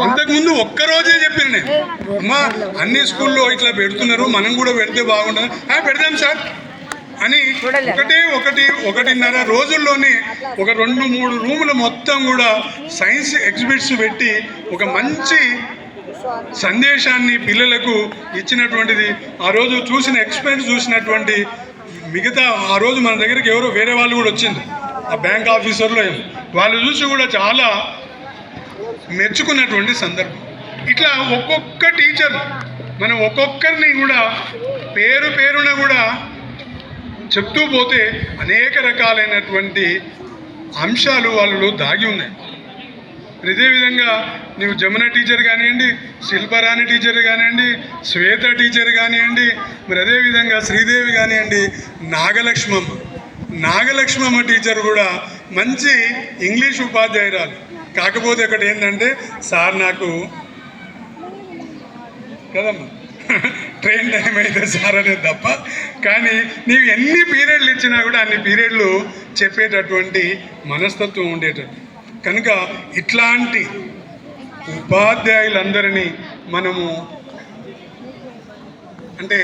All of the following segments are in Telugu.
అంతకుముందు ఒక్కరోజే చెప్పిన నేను. అమ్మా అన్ని స్కూల్లో ఇట్లా పెడుతున్నారు మనం కూడా పెడితే బాగుంటుంది "ఆ, పెడదాం సార్. అని ఒకటే ఒకటి ఒకటిన్నర రోజుల్లోనే ఒక రెండు మూడు రూములు మొత్తం కూడా సైన్స్ ఎగ్జిబిట్స్ పెట్టి ఒక మంచి సందేశాన్ని పిల్లలకు ఇచ్చినటువంటిది. ఆ రోజు చూసిన ఎక్స్పీరియన్స్ చూసినటువంటి మిగతా ఆ రోజు మన దగ్గరికి ఎవరో వేరే వాళ్ళు కూడా వచ్చింది ఆ బ్యాంక్ ఆఫీసర్లో ఏమో. వాళ్ళు చూసి కూడా చాలా మెచ్చుకున్నటువంటి సందర్భం. ఇట్లా ఒక్కొక్క టీచర్ మనం ఒక్కొక్కరిని కూడా పేరు పేరున కూడా చెప్తూ పోతే అనేక రకాలైనటువంటి అంశాలు వాళ్ళు దాగి ఉన్నాయి. ఇదే విధంగా నీవు జమున టీచర్ కానివ్వండి శిల్పరాణి టీచర్ కానివ్వండి శ్వేత టీచర్ కానివ్వండి మరి అదేవిధంగా శ్రీదేవి కానివ్వండి నాగలక్ష్మమ్మ. నాగలక్ష్మమ్మ టీచర్ కూడా మంచి ఇంగ్లీష్ ఉపాధ్యాయురాలు. కాకపోతే ఒకటి ఏంటంటే సార్ నాకు కదమ్మా ట్రైన్ టైం అయితే సార్ అనేది తప్ప. కానీ నీవు ఎన్ని పీరియడ్లు ఇచ్చినా కూడా అన్ని పీరియడ్లు చెప్పేటటువంటి మనస్తత్వం ఉండేటట్టు. కనుక ఇట్లాంటి ఉపాధ్యాయులందరినీ మనము అంటే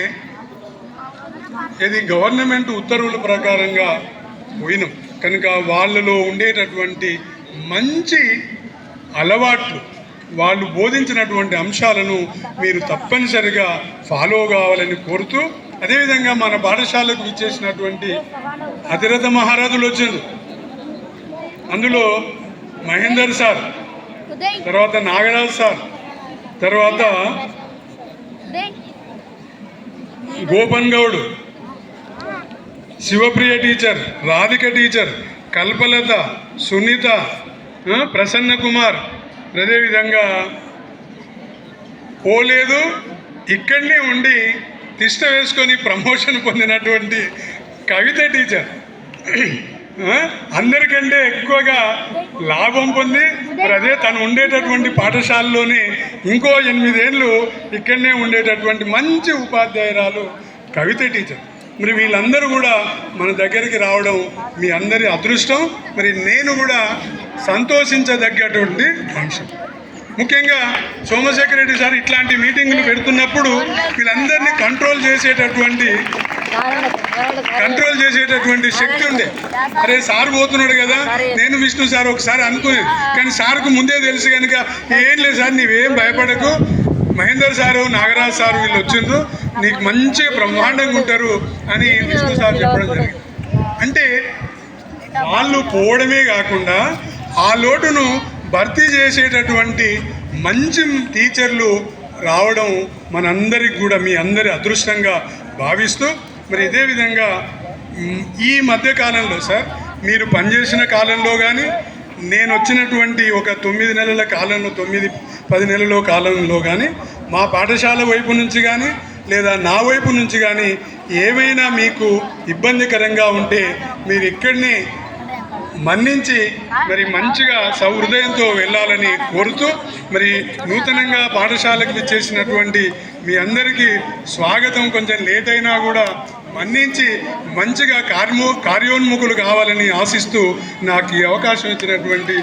ఇది గవర్నమెంట్ ఉత్తర్వుల ప్రకారంగా పోయినాం. కనుక వాళ్ళలో ఉండేటటువంటి మంచి అలవాట్లు వాళ్ళు బోధించినటువంటి అంశాలను మీరు తప్పనిసరిగా ఫాలో కావాలని కోరుతూ అదేవిధంగా మన పాఠశాలకు ఇచ్చేసినటువంటి అతిరథ మహారాజులు వచ్చారు. అందులో మహేందర్ సార్ తర్వాత నాగరాజ్ సార్ తర్వాత గోపన్ గౌడ్ శివప్రియ టీచర్ రాధిక టీచర్ కల్పలత సునీత ప్రసన్న కుమార్. అదేవిధంగా పోలేదు ఇక్కడనే ఉండి తిష్ట వేసుకొని ప్రమోషన్ పొందినటువంటి కవిత టీచర్. అందరికంటే ఎక్కువగా లాభం పొంది మరి అదే తను ఉండేటటువంటి పాఠశాలలోనే ఇంకో ఎనిమిదేళ్ళు ఇక్కడనే ఉండేటటువంటి మంచి ఉపాధ్యాయురాలు కవిత టీచర్. మరి వీళ్ళందరూ కూడా మన దగ్గరికి రావడం మీ అందరి అదృష్టం. మరి నేను కూడా సంతోషించదగ్గటువంటి అంశం ముఖ్యంగా సోమశేఖర్ రెడ్డి సార్ ఇట్లాంటి మీటింగులు పెడుతున్నప్పుడు వీళ్ళందరినీ కంట్రోల్ చేసేటటువంటి కంట్రోల్ చేసేటటువంటి శక్తి ఉండే. అరే సార్ పోతున్నాడు కదా నేను విష్ణు సార్ ఒకసారి అనుకునేది కానీ సార్కు ముందే తెలుసు కనుక ఏం లేదు సార్ నీవేం భయపడకు. మహేందర్ సారు నాగరాజ్ సారు వీళ్ళు వచ్చిండ్రు నీకు మంచి బ్రహ్మాండంగా ఉంటారు అని విష్ణు సార్ చెప్పడం జరిగింది. అంటే వాళ్ళు పోవడమే కాకుండా ఆ లోటును భర్తీ చేసేటటువంటి మంచి టీచర్లు రావడం మనందరికి కూడా మీ అందరి అదృష్టంగా భావిస్తూ మరి ఇదే విధంగా ఈ మధ్య కాలంలో సార్ మీరు పనిచేసిన కాలంలో కానీ నేను వచ్చినటువంటి ఒక తొమ్మిది నెలల కాలంలో తొమ్మిది పది నెలల కాలంలో కానీ మా పాఠశాల వైపు నుంచి కానీ లేదా నా వైపు నుంచి కానీ ఏమైనా మీకు ఇబ్బందికరంగా ఉంటే మీరు ఇక్కడనే మన్నించి మరి మంచిగా సహృదయంతో వెళ్ళాలని కోరుతూ మరి నూతనంగా పాఠశాలకు చేసినటువంటి మీ అందరికీ స్వాగతం. కొంచెం లేట్ అయినా కూడా మన్నించి మంచిగా కార్మో కార్యోన్ముఖులు కావాలని ఆశిస్తూ నాకు ఈ అవకాశం ఇచ్చినటువంటి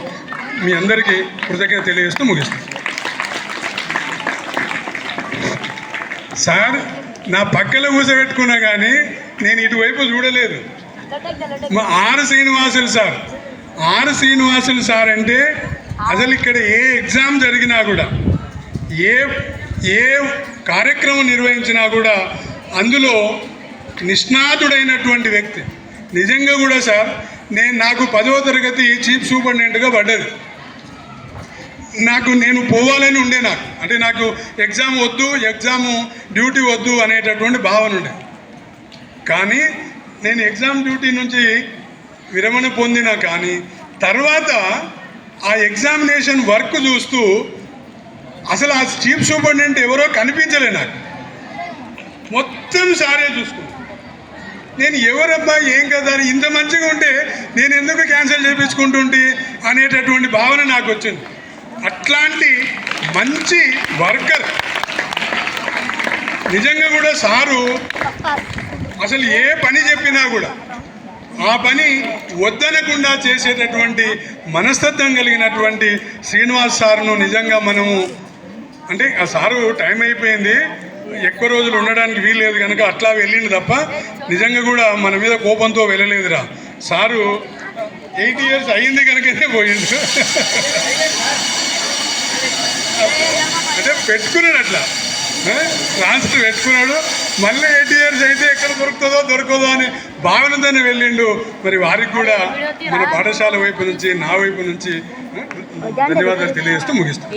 మీ అందరికీ కృతజ్ఞత తెలియజేస్తూ ముగిస్తాను సార్ నా పక్కన కూర్చోబెట్టుకున్నా కానీ నేను ఇటువైపు చూడలేదు. R Srinivasulu sir. R Srinivasulu sir అంటే అసలు ఇక్కడ ఏ ఎగ్జామ్ జరిగినా కూడా ఏ ఏ కార్యక్రమం నిర్వహించినా కూడా అందులో నిష్ణాతుడైనటువంటి వ్యక్తి. నిజంగా కూడా సార్ నేను నాకు పదవ తరగతి చీఫ్ సూపరింటెండెంట్గా పడ్డది. నాకు నేను పోవాలని ఉండే నాకు. అంటే నాకు ఎగ్జామ్ వద్దు ఎగ్జామ్ డ్యూటీ వద్దు అనేటటువంటి భావన ఉండే. కానీ నేను ఎగ్జామ్ డ్యూటీ నుంచి విరమణ పొందిన కానీ తర్వాత ఆ ఎగ్జామినేషన్ వర్క్ చూస్తూ అసలు ఆ చీఫ్ సూపరింటెండెంట్ ఎవరో కనిపించలే నాకు. మొత్తం సారే చూసుకున్నాను నేను ఎవరబ్బా ఏం కదా అని ఇంత మంచిగా ఉంటే నేను ఎందుకు క్యాన్సిల్ చేయించుకుంటుంటే అనేటటువంటి భావన నాకు వచ్చింది. అట్లాంటి మంచి వర్కర్. నిజంగా కూడా సారు అసలు ఏ పని చెప్పినా కూడా ఆ పని వద్దనకుండా చేసేటటువంటి మనస్తత్వం కలిగినటువంటి శ్రీనివాస్ సార్ను నిజంగా మనము అంటే ఆ సారు టైం అయిపోయింది ఎక్కువ రోజులు ఉండడానికి వీల్లేదు కనుక అట్లా వెళ్ళింది తప్ప నిజంగా కూడా మన మీద కోపంతో వెళ్ళలేదురా. సారు ఎయిట్ ఇయర్స్ అయ్యింది కనుకనే పోయిండు. అంటే పెట్టుకున్నాడు అట్లా. ట్రాన్స్ఫర్ పెట్టుకున్నాడు మళ్ళీ ఎయిట్ ఇయర్స్ అయితే ఎక్కడ దొరుకుతుందో దొరకదో అని భావనతోనే వెళ్ళిండు. మరి వారికి కూడా మన పాఠశాల వైపు నుంచి నా వైపు నుంచి ధన్యవాదాలు తెలియజేస్తూ ముగిస్తాం.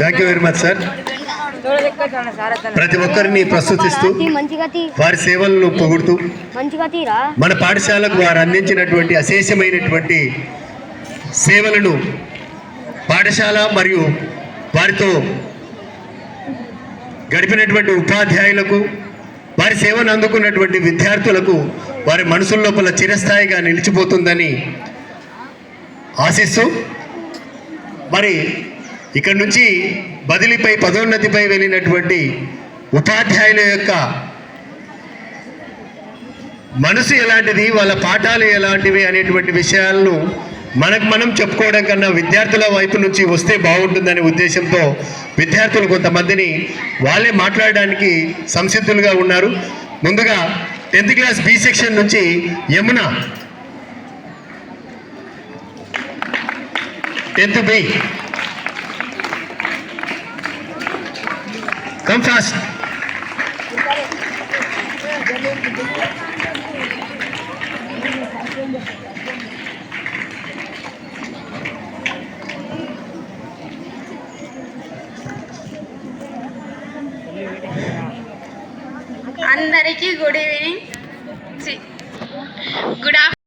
Thank you very much sir ప్రతి ఒక్కరిని ప్రస్తుతిస్తూ వారి సేవలను పొగుడుతూ మన పాఠశాలకు వారు అందించినటువంటి అశేషమైనటువంటి సేవలను పాఠశాల మరియు వారితో గడిపినటువంటి ఉపాధ్యాయులకు వారి సేవను అందుకున్నటువంటి విద్యార్థులకు వారి మనసుల లోపల చిరస్థాయిగా నిలిచిపోతుందని ఆశిస్తూ మరి ఇక్కడి నుంచి బదిలీపై పదోన్నతిపై వెళ్ళినటువంటి ఉపాధ్యాయుల యొక్క మనసు ఎలాంటిది వాళ్ళ పాఠాలు ఎలాంటివి అనేటువంటి విషయాలను మనకు మనం చెప్పుకోవడం కన్నా విద్యార్థుల వైపు నుంచి వస్తే బాగుంటుందనే ఉద్దేశంతో విద్యార్థులు కొంతమందిని వాళ్ళే మాట్లాడడానికి సంసిద్ధులుగా ఉన్నారు. ముందుగా టెన్త్ క్లాస్ బి సెక్షన్ నుంచి Yamuna. Tenth B. Come fast thank you. Good evening. See. Good afternoon.